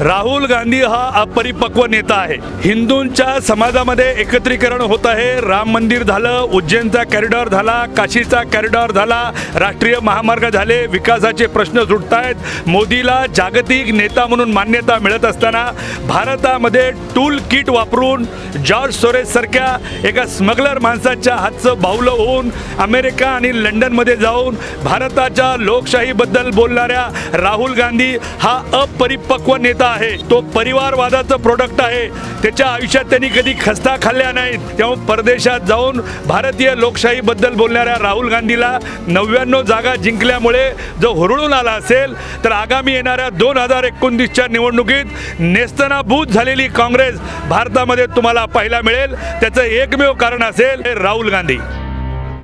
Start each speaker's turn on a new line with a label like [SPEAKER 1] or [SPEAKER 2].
[SPEAKER 1] राहुल गांधी हा अपरिपक्व नेता आहे. हिंदूंच्या समाजामध्ये एकत्रीकरण होत आहे. राम मंदिर झालं उज्जैनचा कॅरिडॉर झाला काशीचा कॅरिडॉर झाला राष्ट्रीय महामार्ग झाले विकासाचे प्रश्न सुटत आहेत मोदीला जागतिक नेता म्हणून मान्यता मिळत असताना भारतामध्ये टूल किट वापरून जॉर्ज सोरेस सारख्या एका स्मगलर माणसाच्या हातचं बाहुलं होऊन अमेरिका आणि लंडनमध्ये जाऊन भारताच्या लोकशाहीबद्दल बोलणाऱ्या राहुल गांधी हा अपरिपक्व नेता आहे. तो परिवारवादाचं प्रोडक्ट आहे. त्याच्या आयुष्यात त्यांनी कधी खस्ता खाल्ल्या नाहीत. तेव्हा परदेशात जाऊन भारतीय लोकशाहीबद्दल बोलणाऱ्या राहुल गांधीला नव्याण्णव जागा जिंकल्यामुळे जो हुरळून आला असेल तर आगामी येणाऱ्या दोन हजार एकोणतीसच्या निवडणुकीत नेस्तनाभूत झालेली काँग्रेस भारतामध्ये तुम्हाला पाहायला मिळेल. त्याचं एकमेव कारण असेल हे राहुल गांधी.